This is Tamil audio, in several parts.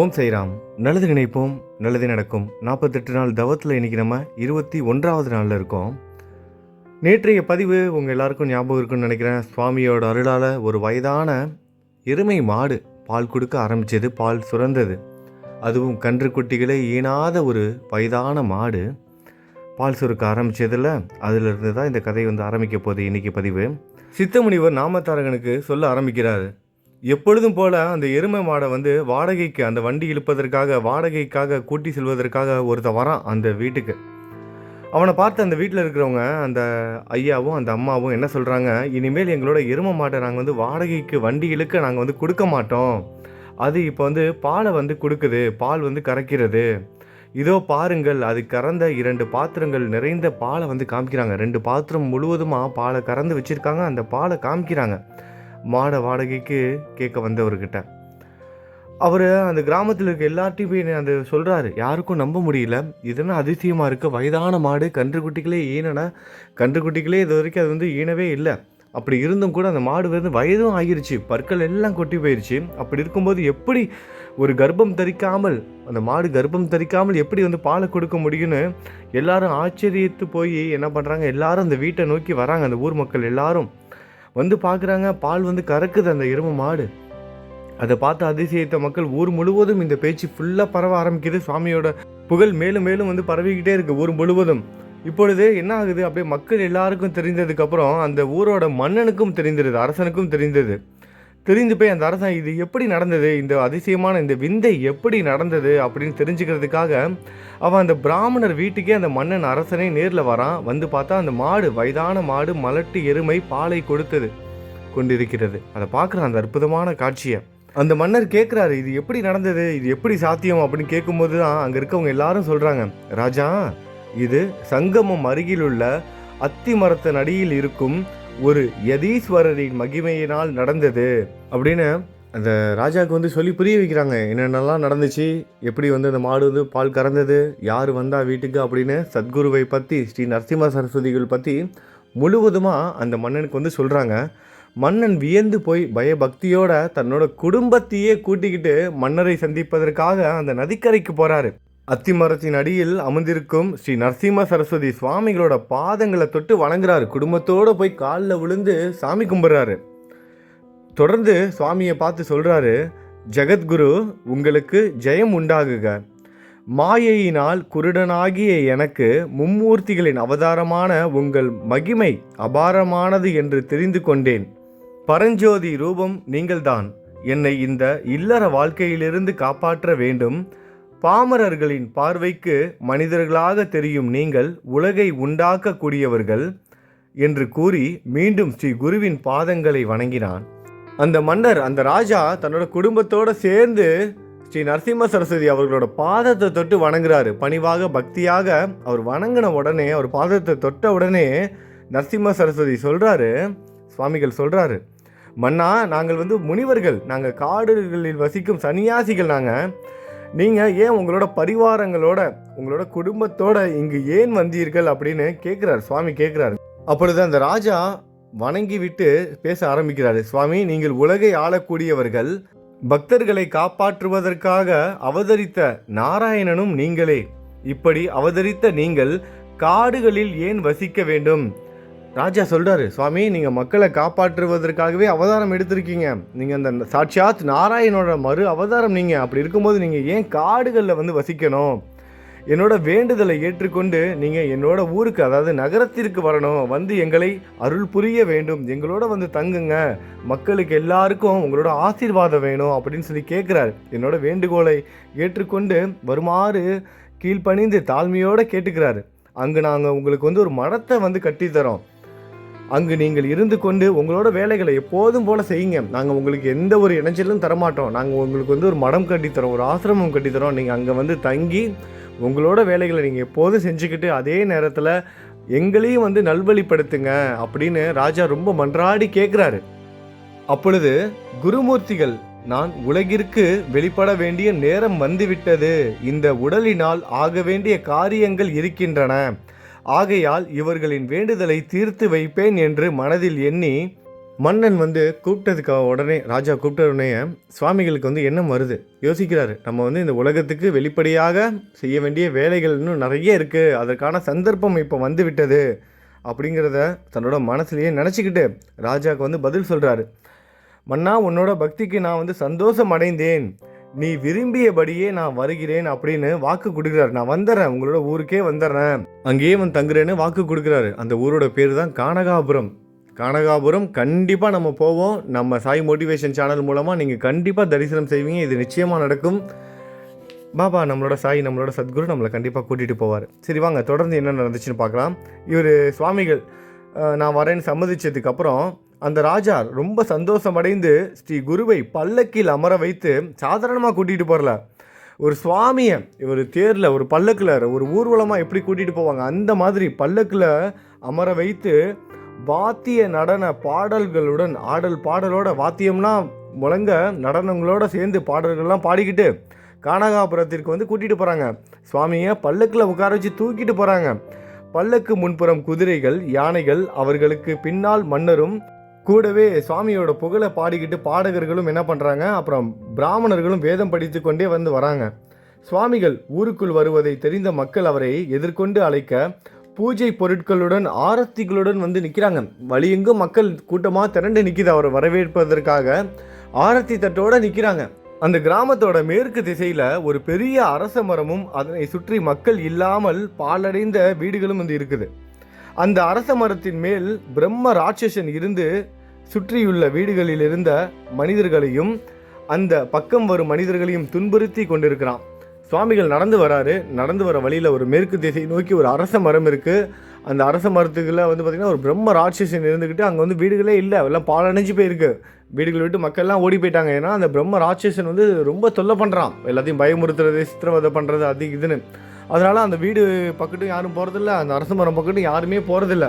ஓம் சைராம். நல்லது நினைப்போம் நல்லது நடக்கும். நாற்பத்தெட்டு நாள் தவத்தில் இன்னைக்கு நம்ம இருபத்தி ஒன்றாவது நாளில் இருக்கோம். நேற்றைய பதிவு உங்கள் எல்லாருக்கும் ஞாபகம் இருக்குன்னு நினைக்கிறேன். சுவாமியோட அருளால் ஒரு வயதான எருமை மாடு பால் கொடுக்க ஆரம்பித்தது பால் சுரந்தது. அதுவும் கன்று குட்டிகளே ஈனாத ஒரு வயதான மாடு பால் சுருக்க ஆரம்பித்ததில் அதிலிருந்து தான் இந்த கதை வந்து ஆரம்பிக்க போகுது இன்னைக்கு பதிவு. சித்தமுனிவர் நாமத்தாரகனுக்கு சொல்ல ஆரம்பிக்கிறார். எப்பொழுதும் போல அந்த எருமை மாடை வந்து வாடகைக்கு அந்த வண்டி இழுப்பதற்காக வாடகைக்காக கூட்டி செல்வதற்காக ஒருத்தன் வரான் அந்த வீட்டுக்கு. அவனை பார்த்து அந்த வீட்டில் இருக்கிறவங்க அந்த ஐயாவும் அந்த அம்மாவும் என்ன சொல்கிறாங்க இனிமேல் எங்களோட எருமை மாட்டை நாங்கள் வந்து வாடகைக்கு வண்டி இழுக்க நாங்கள் வந்து கொடுக்க மாட்டோம். அது இப்போ வந்து பாலை வந்து கொடுக்குது பால் வந்து கறக்கிறது. இதோ பாருங்கள் அது கறந்த இரண்டு பாத்திரங்கள் நிறைந்த பாலை வந்து காமிக்கிறாங்க. ரெண்டு பாத்திரம் முழுவதுமாக பாலை கறந்து வச்சுருக்காங்க. அந்த பாலை காமிக்கிறாங்க. மாடை வாடகைக்கு கேட்க வந்தவர்கிட்ட. அவர் அந்த கிராமத்தில் இருக்க எல்லார்ட்டையும் போய் அந்த சொல்கிறாரு யாருக்கும் நம்ப முடியல. இதுனா அதிசயமாக இருக்குது வயதான மாடு கன்றுக்குட்டிகளே ஈனனா கன்றுக்குட்டிகளே இது வரைக்கும் அது வந்து ஈனவே இல்லை. அப்படி இருந்தும் கூட அந்த மாடு வந்து வயதும் ஆகிருச்சு. பற்கள் எல்லாம் கொட்டி போயிடுச்சு அப்படி இருக்கும்போது எப்படி ஒரு கர்ப்பம் தரிக்காமல் அந்த மாடு கர்ப்பம் தரிக்காமல் எப்படி வந்து பாலை கொடுக்க முடியும்னு எல்லாரும் ஆச்சரியத்து போய் என்ன பண்ணுறாங்க எல்லாரும் அந்த வீட்டை நோக்கி வராங்க. அந்த ஊர் மக்கள் எல்லாரும். வந்து பார்க்குறாங்க பால் வந்து கறக்குது அந்த எருமை மாடு. அதை பார்த்து அதிசயித்த மக்கள் ஊர் முழுவதும் இந்த பேச்சு ஃபுல்லாக பரவ ஆரம்பிக்குது. சுவாமியோட புகழ் மேலும் மேலும் வந்து பரவிக்கிட்டே இருக்குது ஊர் முழுவதும். இப்பொழுது என்ன ஆகுது? அப்படியே மக்கள் எல்லாருக்கும் தெரிஞ்சதுக்கப்புறம் அந்த ஊரோட மன்னனுக்கும் தெரிந்தது அரசனுக்கும் தெரிந்தது. தெரிந்து போய் அந்த அரசன் இது எப்படி நடந்தது? இந்த அதிசயமான இந்த விந்தை எப்படி நடந்தது? அப்படின்னு தெரிஞ்சுக்கிறதுக்காக அவன் அந்த பிராமணர் வீட்டுக்கே அந்த மன்னன் அரசனே நேரில் வரான். வந்து பார்த்தா அந்த மாடு வயதான மாடு மலட்டு எருமை பாலை கொடுத்தது கொண்டிருக்கிறது. அதை பார்க்குறான் அந்த அற்புதமான காட்சியை. அந்த மன்னர் கேட்குறாரு இது எப்படி நடந்தது? இது எப்படி சாத்தியம்? அப்படின்னு கேட்கும்போது தான் அங்கே இருக்கவங்க எல்லாரும் சொல்கிறாங்க ராஜா இது சங்கமம் அருகிலுள்ள அத்தி மரத்தின் அடியில் இருக்கும் ஒரு யதீஸ்வரரின் மகிமையினால் நடந்தது அப்படின்னு அந்த ராஜாவுக்கு வந்து சொல்லி புரிய வைக்கிறாங்க. என்னென்னலாம் நடந்துச்சு? எப்படி வந்து அந்த மாடு வந்து பால் கறந்தது? யார் வந்தா வீட்டுக்கு? அப்படின்னு சத்குருவை பற்றி ஸ்ரீ நரசிம்ம சரஸ்வதிகள் பற்றி முழுவதுமாக அந்த மன்னனுக்கு வந்து சொல்கிறாங்க மன்னன் வியந்து போய் பயபக்தியோட தன்னோட குடும்பத்தையே கூட்டிக்கிட்டு மன்னரை சந்திப்பதற்காக அந்த நதிக்கரைக்கு போகிறாரு அத்திமரத்தின் அடியில் அமர்ந்திருக்கும் ஸ்ரீ நரசிம்ம சரஸ்வதி சுவாமிகளோட பாதங்களை தொட்டு வணங்குறாரு. குடும்பத்தோடு போய் காலில் விழுந்து சாமி கும்பிட்றாரு. தொடர்ந்து சுவாமியை பார்த்து சொல்கிறாரு ஜெகத்குரு உங்களுக்கு ஜெயம் உண்டாகுக. மாயையினால் குருடனாகிய எனக்கு மும்மூர்த்திகளின் அவதாரமான உங்கள் மகிமை அபாரமானது என்று தெரிந்து கொண்டேன். பரஞ்சோதி ரூபம் நீங்கள்தான். என்னை இந்த இல்லற வாழ்க்கையிலிருந்து காப்பாற்ற வேண்டும். பாமரர்களின் பார்வைக்கு மனிதர்களாக தெரியும் நீங்கள் உலகை உண்டாக்கக்கூடியவர்கள் என்று கூறி மீண்டும் ஸ்ரீ குருவின் பாதங்களை வணங்கினான். அந்த மன்னர் அந்த ராஜா தன்னோட குடும்பத்தோடு சேர்ந்து ஸ்ரீ நரசிம்ம சரஸ்வதி அவர்களோட பாதத்தை தொட்டு வணங்குறாரு. பணிவாக பக்தியாக அவர் வணங்கின உடனே அவர் பாதத்தை தொட்ட உடனே நரசிம்ம சரஸ்வதி சொல்கிறாரு சுவாமிகள் சொல்கிறாரு மன்னா நாங்கள் வந்து முனிவர்கள் நாங்கள் காடுகளில் வசிக்கும் சன்னியாசிகள் நாங்கள் நீங்கள் ஏன் உங்களோட பரிவாரங்களோட உங்களோட குடும்பத்தோட இங்கு ஏன் வந்தீர்கள் அப்படின்னு கேட்குறாரு சுவாமி கேட்குறாரு அப்பொழுது அந்த ராஜா வணங்கி விட்டு பேச ஆரம்பிக்கிறாரு. சுவாமி நீங்கள் உலகை ஆளக்கூடியவர்கள் பக்தர்களை காப்பாற்றுவதற்காக அவதரித்த நாராயணனும் நீங்களே. இப்படி அவதரித்த நீங்கள் காடுகளில் ஏன் வசிக்க வேண்டும்? ராஜா சொல்கிறாரு சுவாமி நீங்கள் மக்களை காப்பாற்றுவதற்காகவே அவதாரம் எடுத்திருக்கீங்க. நீங்கள் அந்த சாட்சாத் நாராயணோட மறு அவதாரம் நீங்கள் அப்படி இருக்கும்போது நீங்கள் ஏன் காடுகளில் வந்து வசிக்கணும்? என்னோட வேண்டுதலை ஏற்றுக்கொண்டு நீங்கள் என்னோட ஊருக்கு அதாவது நகரத்திற்கு வரணும். வந்து எங்களை அருள் புரிய வேண்டும். எங்களோட வந்து தங்குங்க. மக்களுக்கு எல்லாருக்கும் உங்களோட ஆசீர்வாதம் வேணும். அப்படின்னு சொல்லி கேட்குறாரு என்னோட வேண்டுகோளை ஏற்றுக்கொண்டு வருமாறு கீழ்ப்பணிந்து தாழ்மையோடு கேட்டுக்கிறாரு. அங்கே நாங்கள் உங்களுக்கு வந்து ஒரு மரத்தை வந்து கட்டித்தரோம். அங்கு நீங்கள் இருந்து கொண்டு உங்களோட வேலைகளை எப்போதும் போல செய்யுங்க. நாங்கள் உங்களுக்கு எந்த ஒரு இணைச்சலும் தரமாட்டோம். நாங்கள் உங்களுக்கு வந்து ஒரு மடம் கட்டித்தரோம் ஒரு ஆசிரமம் கட்டித்தரோம் நீங்கள் அங்கே வந்து தங்கி உங்களோட வேலைகளை நீங்கள் எப்போதும் செஞ்சுக்கிட்டு அதே நேரத்தில் எங்களையும் வந்து நல்வழிப்படுத்துங்க அப்படின்னு ராஜா ரொம்ப மன்றாடி கேட்குறாரு அப்பொழுது குருமூர்த்திகள் நான் உலகிற்கு வெளிப்பட வேண்டிய நேரம் வந்துவிட்டது. இந்த உடலினால் ஆக வேண்டிய காரியங்கள் இருக்கின்றன. ஆகையால் இவர்களின் வேண்டுதலை தீர்த்து வைப்பேன் என்று மனதில் எண்ணி மன்னன் வந்து கூப்பிட்டதுக்கு உடனே ராஜா கூப்பிட்ட உடனே சுவாமிகளுக்கு வந்து எண்ணம் வருது. யோசிக்கிறாரு நம்ம வந்து இந்த உலகத்துக்கு வெளிப்படையாக செய்ய வேண்டிய வேலைகள் இன்னும் நிறைய இருக்குது அதற்கான சந்தர்ப்பம் இப்போ வந்து விட்டது அப்படிங்கிறத தன்னோட மனசுலேயே நினச்சிக்கிட்டு ராஜாவுக்கு வந்து பதில் சொல்கிறாரு மன்னா உன்னோட பக்திக்கு நான் வந்து சந்தோஷம் அடைந்தேன். நீ விரும்பியபடியே நான் வருகிறேன் அப்படின்னு வாக்கு கொடுக்குறாரு. நான் வந்துடுறேன் உங்களோட ஊருக்கே வந்துடுறேன் அங்கேயே வந்து தங்குறேன்னு வாக்கு கொடுக்குறாரு. அந்த ஊரோட பேர் தான் கானகாபுரம். கானகாபுரம் கண்டிப்பாக நம்ம போவோம். நம்ம சாய் மோட்டிவேஷன் சேனல் மூலமாக நீங்கள் கண்டிப்பாக தரிசனம் செய்வீங்க. இது நிச்சயமாக நடக்கும். பாபா நம்மளோட சாய் நம்மளோட சத்குரு நம்மளை கண்டிப்பாக கூட்டிகிட்டு போவார். சரி வாங்க தொடர்ந்து என்ன நடந்துச்சுன்னு பார்க்கலாம். இவர் சுவாமிகள் நான் வரேன்னு சம்மதிச்சதுக்கப்புறம் அந்த ராஜா ரொம்ப சந்தோஷமடைந்து ஸ்ரீ குருவை பல்லக்கில் அமர வைத்து சாதாரணமாக கூட்டிகிட்டு போகல ஒரு சுவாமியை ஒரு தேரில் ஒரு பல்லக்கில் ஒரு ஊர்வலமாக எப்படி கூட்டிகிட்டு போவாங்க? அந்த மாதிரி பல்லக்கில் அமர வைத்து வாத்திய நடன பாடல்களுடன் ஆடல் பாடலோட வாத்தியம்லாம் முழங்க நடனங்களோட சேர்ந்து பாடல்கள்லாம் பாடிக்கிட்டு கானகாபுரத்திற்கு வந்து கூட்டிகிட்டு போகிறாங்க சுவாமியை பல்லக்கில் உட்கார வச்சு தூக்கிட்டு போகிறாங்க பல்லக்கு முன்புறம் குதிரைகள் யானைகள் அவர்களுக்கு பின்னால் மன்னரும் கூடவே சுவாமியோட புகழை பாடிக்கிட்டு பாடகர்களும் என்ன பண்ணுறாங்க அப்புறம் பிராமணர்களும் வேதம் படித்து கொண்டே வந்து வராங்க. சுவாமிகள் ஊருக்குள் வருவதை தெரிந்த மக்கள் அவரை எதிர்கொண்டு அழைக்க பூஜை பொருட்களுடன் ஆரத்திகளுடன் வந்து நிற்கிறாங்க வழியெங்கும் மக்கள் கூட்டமாக திரண்டு நிற்கிது அவரை வரவேற்பதற்காக ஆரத்தி தட்டோடு நிற்கிறாங்க அந்த கிராமத்தோட மேற்கு திசையில் ஒரு பெரிய அரச மரமும் அதனை சுற்றி மக்கள் இல்லாமல் பாலடைந்த வீடுகளும் வந்து இருக்குது. அந்த அரச மரத்தின் மேல் பிரம்ம ராட்சசன் இருந்து சுற்றியுள்ள வீடுகளில் இருந்த மனிதர்களையும் அந்த பக்கம் வரும் மனிதர்களையும் துன்புறுத்தி கொண்டிருக்கிறான். சுவாமிகள் நடந்து வராரு. நடந்து வர வழியில் ஒரு மேற்கு திசையை நோக்கி ஒரு அரச மரம் இருக்குது அந்த அரச மரத்துக்குள்ள வந்து பார்த்திங்கன்னா ஒரு பிரம்ம ராட்சசன் இருந்துக்கிட்டு அங்கே வந்து வீடுகளே இல்லை. எல்லாம் பாலடைஞ்சு போயிருக்கு. வீடுகளை விட்டு மக்கள்லாம் ஓடி போயிட்டாங்க. ஏன்னா அந்த பிரம்ம ராட்சசன் வந்து ரொம்ப தொல்லை பண்ணுறான் எல்லாத்தையும் பயமுறுத்துறது சித்திரவதை பண்ணுறது அது இதுன்னு. அதனால் அந்த வீடு பக்கட்டும் யாரும் போகிறதில்ல அந்த அரச மரம் பக்கட்டும் யாருமே போகிறதில்ல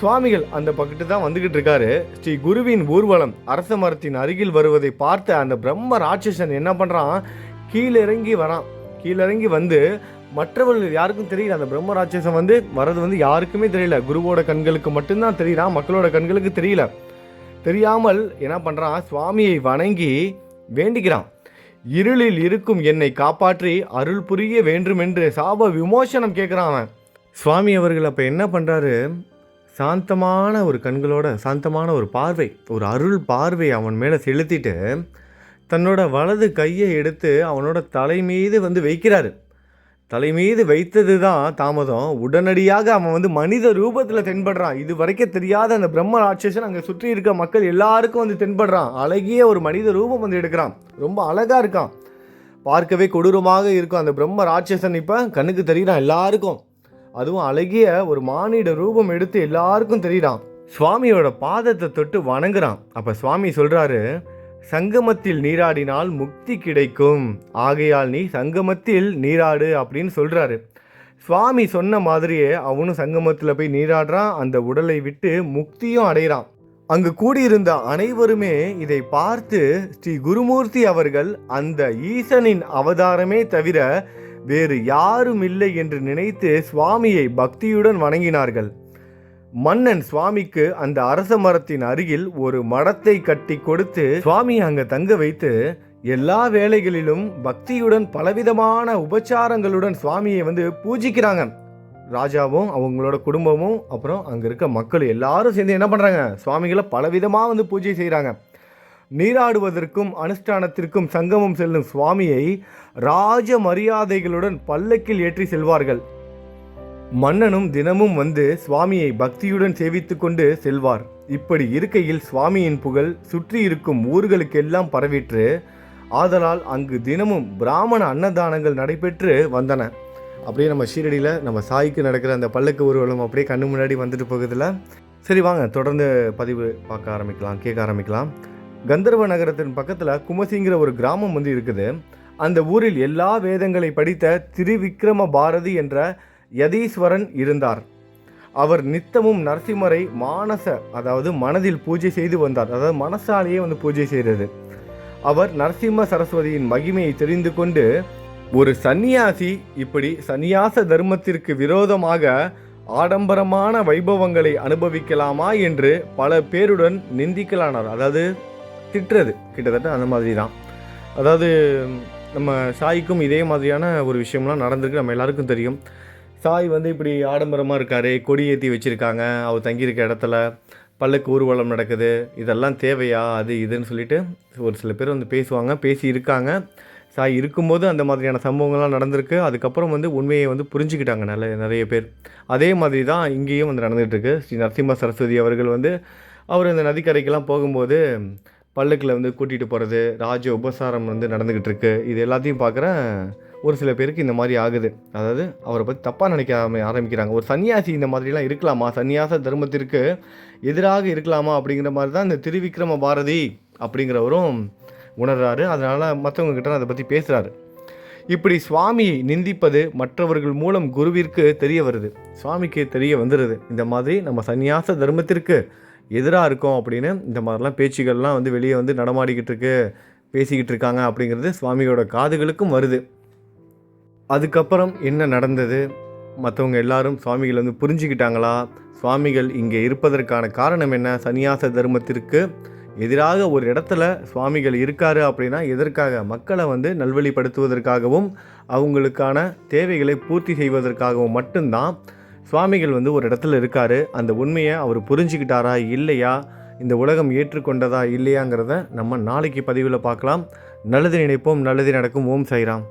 சுவாமிகள் அந்த பக்கத்து தான் வந்துகிட்டு இருக்காரு. ஸ்ரீ குருவின் ஊர்வலம் அரச மரத்தின் அருகில் வருவதை பார்த்த அந்த பிரம்ம ராட்சசன் என்ன பண்ணுறான் கீழிறங்கி வரான். கீழிறங்கி வந்து மற்றவர்கள் யாருக்கும் தெரியல. அந்த பிரம்ம ராட்சசன் வந்து வர்றது வந்து யாருக்குமே தெரியல. குருவோட கண்களுக்கு மட்டும்தான் தெரியலாம் மக்களோட கண்களுக்கு தெரியல. தெரியாமல் என்ன பண்ணுறான் சுவாமியை வணங்கி வேண்டிக்கிறான். இருளில் இருக்கும் என்னை காப்பாற்றி அருள் புரிய வேண்டுமென்று சாப விமோசனம் கேட்குறான் அவன். சுவாமி அவர்கள் அப்போ என்ன பண்ணுறாரு சாந்தமான ஒரு கண்களோட சாந்தமான ஒரு பார்வை ஒரு அருள் பார்வை அவன் மேலே செலுத்திட்டு தன்னோட வலது கையை எடுத்து அவனோட தலை மீது வந்து வைக்கிறாரு. தலை மீது வைத்தது தான் தாமதம். உடனடியாக அவன் வந்து மனித ரூபத்தில் தென்படுறான். இது வரைக்கும் தெரியாத அந்த பிரம்ம ராட்சசன் அங்கே சுற்றி இருக்க மக்கள் எல்லாருக்கும் வந்து தென்படுறான். அழகிய ஒரு மனித ரூபம் வந்து எடுக்கிறான். ரொம்ப அழகாக இருக்கான். பார்க்கவே கொடூரமாக இருக்கும் அந்த பிரம்ம ராட்சசன் இப்போ கண்ணுக்கு தெரியுறான் எல்லாருக்கும். அதுவும் அழகிய ஒரு மானிட ரூபம் எடுத்து எல்லாருக்கும் தெரியுறான். சுவாமியோட பாதத்தை தொட்டு வணங்குறான். அப்போ சுவாமி சொல்கிறாரு சங்கமத்தில் நீராடினால் முக்தி கிடைக்கும். ஆகையால் நீ சங்கமத்தில் நீராடு அப்படின்னு சொல்கிறாரு சுவாமி சொன்ன மாதிரியே அவனும் சங்கமத்தில் போய் நீராடுறான். அந்த உடலை விட்டு முக்தியும் அடைகிறான். அங்கு கூடியிருந்த அனைவருமே இதை பார்த்து ஸ்ரீ குருமூர்த்தி அவர்கள் அந்த ஈசனின் அவதாரமே தவிர வேறு யாரும் இல்லை என்று நினைத்து சுவாமியை பக்தியுடன் வணங்கினார்கள். மன்னன் சுவாமிக்கு அந்த அரச மரத்தின் அருகில் ஒரு மடத்தை கட்டி கொடுத்து சுவாமியை அங்கே தங்க வைத்து எல்லா வேளைகளிலும் பக்தியுடன் பலவிதமான உபச்சாரங்களுடன் சுவாமியை வந்து பூஜிக்கிறாங்க. ராஜாவும் அவங்களோட குடும்பமும் அப்புறம் அங்கே இருக்க மக்கள் எல்லாரும் சேர்ந்து என்ன பண்ணுறாங்க சுவாமிகளை பலவிதமாக வந்து பூஜை செய்கிறாங்க நீராடுவதற்கும் அனுஷ்டானத்திற்கும் சங்கமம் செல்லும் சுவாமியை ராஜ மரியாதைகளுடன் பல்லக்கில் ஏற்றி செல்வார்கள். மன்னனும் தினமும் வந்து சுவாமியை பக்தியுடன் சேவித்து கொண்டு செல்வார். இப்படி இருக்கையில் சுவாமியின் புகழ் சுற்றி இருக்கும் ஊர்களுக்கெல்லாம் பரவிற்று. ஆதலால் அங்கு தினமும் பிராமண அன்னதானங்கள் நடைபெற்று வந்தன. அப்படியே நம்ம ஷீரடியில் நம்ம சாய்க்கு நடக்கிற அந்த பல்லக்கு ஊர்வலம் அப்படியே கண்ணு முன்னாடி வந்துட்டு போகுதுல. சரி வாங்க தொடர்ந்து பதிவு பார்க்க ஆரம்பிக்கலாம் கேட்க ஆரம்பிக்கலாம். கந்தர்வ நகரத்தின் பக்கத்தில் குமசிங்கிற ஒரு கிராமம் வந்து இருக்குது. அந்த ஊரில் எல்லா வேதங்களை படித்த திருவிக்ரம பாரதி என்ற யதீஸ்வரன் இருந்தார். அவர் நித்தமும் நரசிம்மரை மானச அதாவது மனதில் பூஜை செய்து வந்தார். அதாவது மனசாலேயே வந்து பூஜை செய்கிறது அவர் நரசிம்ம சரஸ்வதியின் மகிமையை தெரிந்து கொண்டு ஒரு சந்நியாசி இப்படி சந்நியாச தர்மத்திற்கு விரோதமாக ஆடம்பரமான வைபவங்களை அனுபவிக்கலாமா என்று பல பேருடன் நிந்திக்கலானார். அதாவது திட்டுறது. கிட்டத்தட்ட அந்த மாதிரி தான் அதாவது நம்ம சாய்க்கும் இதே மாதிரியான ஒரு விஷயம்லாம் நடந்திருக்கு. நம்ம எல்லாருக்கும் தெரியும். சாய் வந்து இப்படி ஆடம்பரமாக இருக்கார். கொடி ஏற்றி வச்சுருக்காங்க. அவர் தங்கியிருக்க இடத்துல பல்லுக்கு ஊர்வலம் நடக்குது. இதெல்லாம் தேவையா? அது இதுன்னு சொல்லிட்டு ஒரு சில பேர் வந்து பேசுவாங்க. பேசி இருக்காங்க. சாய் இருக்கும்போது அந்த மாதிரியான சம்பவங்கள்லாம் நடந்திருக்கு. அதுக்கப்புறம் வந்து உண்மையை வந்து புரிஞ்சுக்கிட்டாங்க நல்ல நிறைய பேர். அதே மாதிரி தான் இங்கேயும் வந்து நடந்துகிட்ருக்கு ஸ்ரீ நரசிம்ம சரஸ்வதி அவர்கள் வந்து அவர் இந்த நதிக்கரைக்கெல்லாம் போகும்போது பல்லக்கில் வந்து கூட்டிகிட்டு போகிறது ராஜ உபசாரம் வந்து நடந்துக்கிட்டு இருக்கு இது எல்லாத்தையும் பார்க்குற ஒரு சில பேருக்கு இந்த மாதிரி ஆகுது. அதாவது அவரை பற்றி தப்பாக நினைக்க ஆரம்பிக்கிறாங்க. ஒரு சன்னியாசி இந்த மாதிரிலாம் இருக்கலாமா? சன்னியாச தர்மத்திற்கு எதிராக இருக்கலாமா? அப்படிங்கிற மாதிரி தான் இந்த திருவிக்ரம பாரதி அப்படிங்கிறவரும் உணர்றாரு. அதனால் மற்றவங்கக்கிட்ட அதை பற்றி பேசுகிறாரு இப்படி சுவாமியை நிந்திப்பது மற்றவர்கள் மூலம் குருவிற்கு தெரிய வருது. சுவாமிக்கு தெரிய வந்துடுது இந்த மாதிரி நம்ம சந்நியாச தர்மத்திற்கு எதிராக இருக்கோம் அப்படின்னு இந்த மாதிரிலாம் பேச்சுகள்லாம் வந்து வெளியே வந்து நடமாடிக்கிட்டு இருக்கு பேசிக்கிட்டு இருக்காங்க அப்படிங்கிறது சுவாமியோட காதுகளுக்கும் வருது. அதுக்கப்புறம் என்ன நடந்தது? மற்றவங்க எல்லாரும் சுவாமிகள் வந்து புரிஞ்சுக்கிட்டாங்களா? சுவாமிகள் இங்கே இருப்பதற்கான காரணம் என்ன? சந்நியாச தர்மத்திற்கு எதிராக ஒரு இடத்துல சுவாமிகள் இருக்காரு அப்படின்னா எதற்காக? மக்களை வந்து நல்வழிப்படுத்துவதற்காகவும் அவங்களுக்கான தேவைகளை பூர்த்தி செய்வதற்காகவும் மட்டும்தான் சுவாமிகள் வந்து ஒரு இடத்துல இருக்காரு. அந்த உண்மையை அவர் புரிஞ்சுக்கிட்டாரா இல்லையா? இந்த உலகம் ஏற்றுக்கொண்டதா இல்லையாங்கிறத நம்ம நாளைக்கு பதிவில் பார்க்கலாம். நல்லது நினைப்போம் நல்லது நடக்கும். ஓம் சைராம்